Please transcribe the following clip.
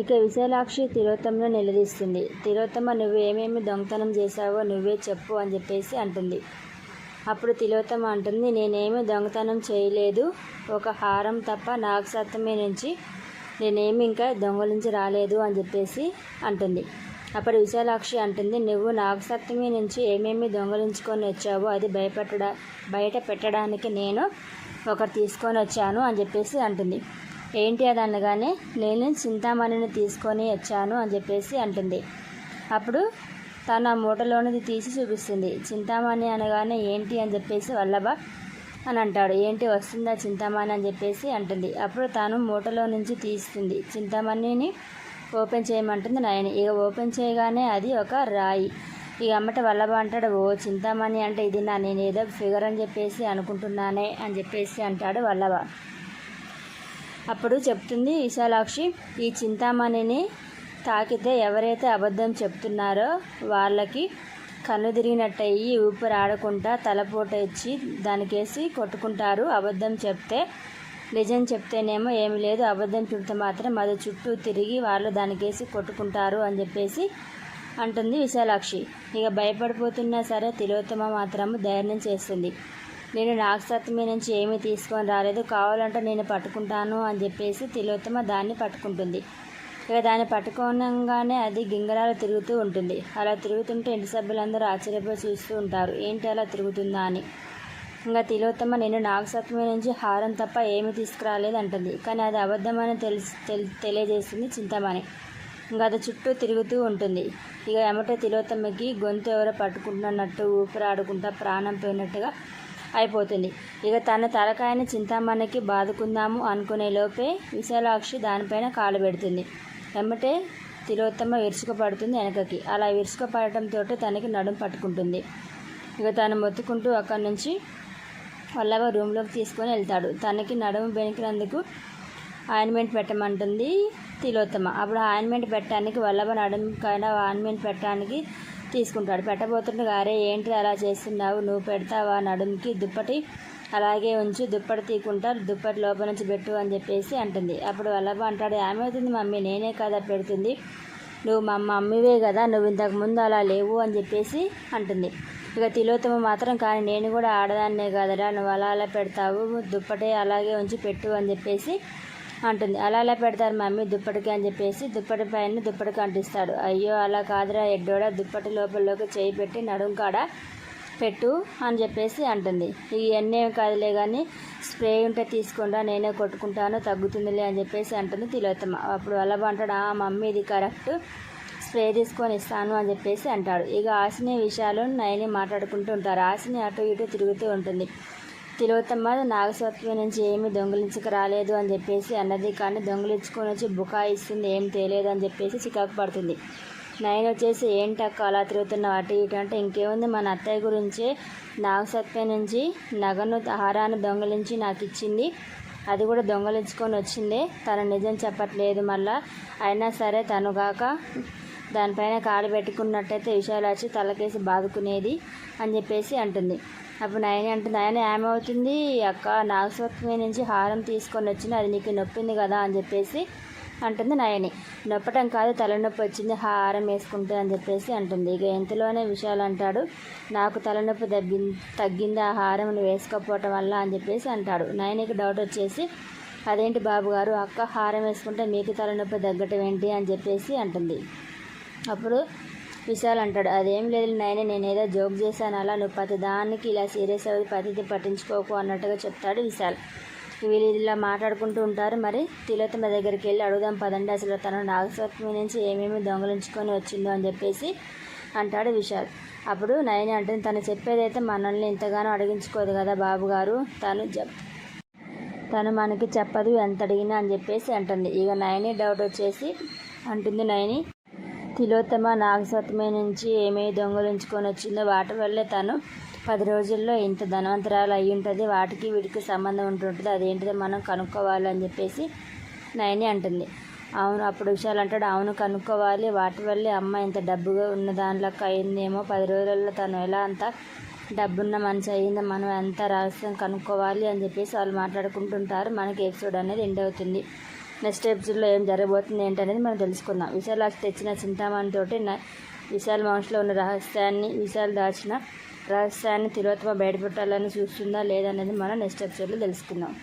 ఇక విశాలాక్షి తిరోత్తమను నిలదీస్తుంది. తిరోత్తమ నువ్వు ఏమేమి దొంగతనం చేశావో నువ్వే చెప్పు అని చెప్పేసి అంటుంది. అప్పుడు తిలోత్తమ అంటుంది నేనేమి దొంగతనం చేయలేదు. ఒక హారం తప్ప నాగసప్తమి నుంచి నేనేమి ఇంకా దొంగలించి రాలేదు అని చెప్పేసి అంటుంది. అప్పుడు విశాలాక్షి అంటుంది నువ్వు నాగసప్తమి నుంచి ఏమేమి దొంగలించుకొని వచ్చావో అది భయపెట్టడా బయట పెట్టడానికి నేను ఒకరు తీసుకొని వచ్చాను అని చెప్పేసి అంటుంది. ఏంటి అది అనగానే నేను చింతామణిని తీసుకొని వచ్చాను అని చెప్పేసి అంటుంది. అప్పుడు తను ఆ మూటలోనిది తీసి చూపిస్తుంది. చింతామణి అనగానే ఏంటి అని చెప్పేసి వల్లభ అని అంటాడు. ఏంటి వస్తుందా చింతామణి అని చెప్పేసి అంటుంది. అప్పుడు తాను మూటలో నుంచి తీస్తుంది. చింతామణిని ఓపెన్ చేయమంటుంది నయని. ఇక ఓపెన్ చేయగానే అది ఒక రాయి. ఇక అమ్మట వల్లభ అంటాడు ఓ చింతామణి అంటే ఇది నా నేను ఏదో ఫిగర్ అని చెప్పేసి అనుకుంటున్నానే అని చెప్పేసి అంటాడు వల్లభ. అప్పుడు చెప్తుంది విశాలాక్షి ఈ చింతామణిని తాకితే ఎవరైతే అబద్ధం చెప్తున్నారో వాళ్ళకి కన్ను తిరిగినట్టయి ఊపిరి ఆడకుండా తలపోట ఇచ్చి దానికేసి కొట్టుకుంటారు. అబద్ధం చెప్తే నిజం చెప్తేనేమో ఏమి లేదు. అబద్ధం చెప్తే మాత్రం అది చుట్టూ తిరిగి వాళ్ళు దానికేసి కొట్టుకుంటారు అని చెప్పేసి అంటుంది విశాలాక్షి. ఇక భయపడిపోతున్నా సరే తిలోత్తమ మాత్రము ధైర్యం చేస్తుంది. నేను నాగసప్తమి నుంచి ఏమీ తీసుకొని రాలేదు. కావాలంటే నేను పట్టుకుంటాను అని చెప్పేసి తిలోత్తమ దాన్ని పట్టుకుంటుంది. ఇక దాన్ని పట్టుకోనంగానే అది గింగరాలు తిరుగుతూ ఉంటుంది. అలా తిరుగుతుంటే ఇంటి సభ్యులందరూ ఆశ్చర్యపోయి చూస్తూ ఉంటారు. ఏంటి అలా తిరుగుతుందా అని. ఇంకా తిలోత్తమ నేను నాగసత్వమే నుంచి హారం తప్ప ఏమీ తీసుకురాలేదు అంటుంది. కానీ అది అబద్ధమని తెలిసి తెలి- తెలియజేస్తుంది చింతమని ఇంకా అది చుట్టూ తిరుగుతూ ఉంటుంది. ఇక ఎమట తిలోత్తమకి గొంతు ఎవరో పట్టుకుంటున్నట్టు ఊపిరాడుకుంటా ప్రాణం పోయినట్టుగా అయిపోతుంది. ఇక తన తలకాయని చింతామణికి బాదుకుందాము అనుకునే లోపే విశాలాక్షి దానిపైన కాలు పెడుతుంది. వెంబటే తిలోత్తమ విరుచుకుపడుతుంది వెనకకి. అలా విరుచుకుపడటంతో తనకి నడుం పట్టుకుంటుంది. ఇక తను మొత్తుకుంటూ అక్కడి నుంచి వల్లభ రూమ్లోకి తీసుకొని వెళ్తాడు. తనకి నడుము బెనికినందుకు ఆయింట్మెంట్ పెట్టమంటుంది తిలోత్తమ. అప్పుడు ఆయింట్మెంట్ పెట్టడానికి వల్లభ నడుముకైనా ఆయింట్మెంట్ పెట్టడానికి తీసుకుంటాడు. పెట్టబోతుండగా అరే ఏంటి అలా చేస్తున్నావు? నువ్వు పెడతావా? నడుముకి దుప్పటి అలాగే ఉంచి దుప్పటి తీకుంటా దుప్పటి లోపల నుంచి పెట్టు అని చెప్పేసి అంటుంది. అప్పుడు వల్లభ అంటాడు ఏమవుతుంది మమ్మీ? నేనే కదా పెడుతుంది. నువ్వు మా మమ్మీవే కదా. నువ్వు ఇంతకు ముందు అలా లేవు అని చెప్పేసి అంటుంది. ఇక తిలోత్తమ మాత్రం కానీ నేను కూడా ఆడదాన్నే కదరా. నువ్వు అలా అలా పెడతావు. దుప్పటే అలాగే ఉంచి పెట్టు అని చెప్పేసి అంటుంది. అలా అలా పెడతారు మమ్మీ దుప్పటికి అని చెప్పేసి దుప్పటి పైన దుప్పటికి అంటిస్తాడు. అయ్యో అలా కాదురా ఎడ్డోడా దుప్పటి లోపలలోకి చేయి పెట్టి నడుం కాడ పెట్టు అని చెప్పేసి అంటుంది. ఇవన్నీ కాదులే కానీ స్ప్రే ఉంటే తీసుకుంటా నేనే కొట్టుకుంటాను తగ్గుతుందిలే అని చెప్పేసి అంటుంది తిలోత్తమ. అప్పుడు వల్లభ అంటాడు? ఆ మమ్మీ ఇది కరెక్ట్ స్ప్రే తీసుకొని ఇస్తాను అని చెప్పేసి అంటాడు. ఇక ఆశని విషయాలు నయని మాట్లాడుకుంటూ ఉంటారు. ఆశని అటు ఇటు తిరుగుతూ ఉంటుంది. తిలోత్తమ్మ నాగసత్వం నుంచి ఏమి దొంగిలించక రాలేదు అని చెప్పేసి అన్నది. కానీ దొంగిలించుకొని వచ్చి బుకాయిస్తుంది ఏం తేలేదు అని చెప్పేసి చికాకు పడుతుంది. నయన్ వచ్చేసి ఏంటక్క అలా తిరుగుతున్నావు? అటు ఇటు అంటే ఇంకేముంది? మన అత్తయ్య గురించే నాగసత్వం నుంచి నగను హారాన్ని దొంగిలించి నాకు ఇచ్చింది. అది కూడా దొంగలించుకొని వచ్చిందే. తను నిజం చెప్పట్లేదు మళ్ళా. అయినా సరే తను కాక దానిపైన కాలు పెట్టుకున్నట్టయితే విశాలాచి తలకేసి బాదుకునేది అని చెప్పేసి అంటుంది. అప్పుడు నయని అంటుంది ఆయన ఏమవుతుంది? అక్క నాగస్వత్మి నుంచి హారం తీసుకొని వచ్చింది అది నీకు నొప్పింది కదా అని చెప్పేసి అంటుంది నయని. నొప్పటం కాదు తలనొప్పి వచ్చింది హారం వేసుకుంటే అని చెప్పేసి అంటుంది. ఇక ఎంతలోనే విషయాలు అంటాడు. నాకు తలనొప్పి తగ్గి తగ్గింది? ఆ హారం వేసుకోకపోవటం వల్ల అని చెప్పేసి అంటాడు. నయనికి డౌట్ వచ్చేసి అదేంటి బాబు గారు అక్క హారం వేసుకుంటే మీకు తలనొప్పి తగ్గటం ఏంటి? అని చెప్పేసి అంటుంది. అప్పుడు విశాల్ అంటాడు అదేం లేదు నాయన నేను ఏదో జోక్ చేశాను అలా నువ్వు ప్రతి దానికి ఇలా సీరియస్ అవి ప్రతిది పట్టించుకోకు అన్నట్టుగా చెప్తాడు విశాల్. వీళ్ళు ఇలా మాట్లాడుకుంటూ ఉంటారు. మరి తిలోత్తమ దగ్గరికి వెళ్ళి అడుగుదాం పదండి అసలు తను నాగస్వత్మి నుంచి ఏమేమి దొంగలించుకొని వచ్చిందో అని చెప్పేసి అంటాడు విశాల్. అప్పుడు నయని అంటుంది తను చెప్పేదైతే మనల్ని ఎంతగానో అడిగించుకోదు కదా బాబు గారు తను చెప్ తను మనకి చెప్పదు ఎంత అడిగినా అని చెప్పేసి అంటుంది. ఇక నయని డౌట్ వచ్చేసి అంటుంది నయని తిలోత్తమ నాగసత్మే నుంచి ఏమేమి దొంగలించుకొని వచ్చిందో వాటి వల్లే తను పది రోజుల్లో ఇంత ధనవంతరాలు అయి ఉంటుంది వాటికి వీటికి సంబంధం ఉంటుంటుంది. అదేంటిదో మనం కనుక్కోవాలి అని చెప్పేసి నయని అంటుంది. అవును అప్పుడు విషయాలు అంటాడు అవును కనుక్కోవాలి. వాటి వల్లే అమ్మ ఇంత డబ్బుగా ఉన్న దానిలోకి అయిందేమో. పది రోజులలో తను ఎలా అంత డబ్బున్న మనిషి అయిందో మనం ఎంత రహస్యం కనుక్కోవాలి అని చెప్పేసి వాళ్ళు మాట్లాడుకుంటుంటారు. మనకి ఎపిసోడ్ అనేది ఎండ్ అవుతుంది. నెక్స్ట్ ఎపిసోడ్లో ఏం జరగబోతుంది ఏంటనేది మనం తెలుసుకుందాం. విశాలాక్షి తెచ్చిన చింతామణితోటి విశాల్ మనసులో ఉన్న రహస్యాన్ని విశాల్ దాచిన రహస్యాన్ని తిలోత్తమ బయటపెట్టాలని చూస్తుందా లేదనేది మనం నెక్స్ట్ ఎపిసోడ్లో తెలుసుకుందాం.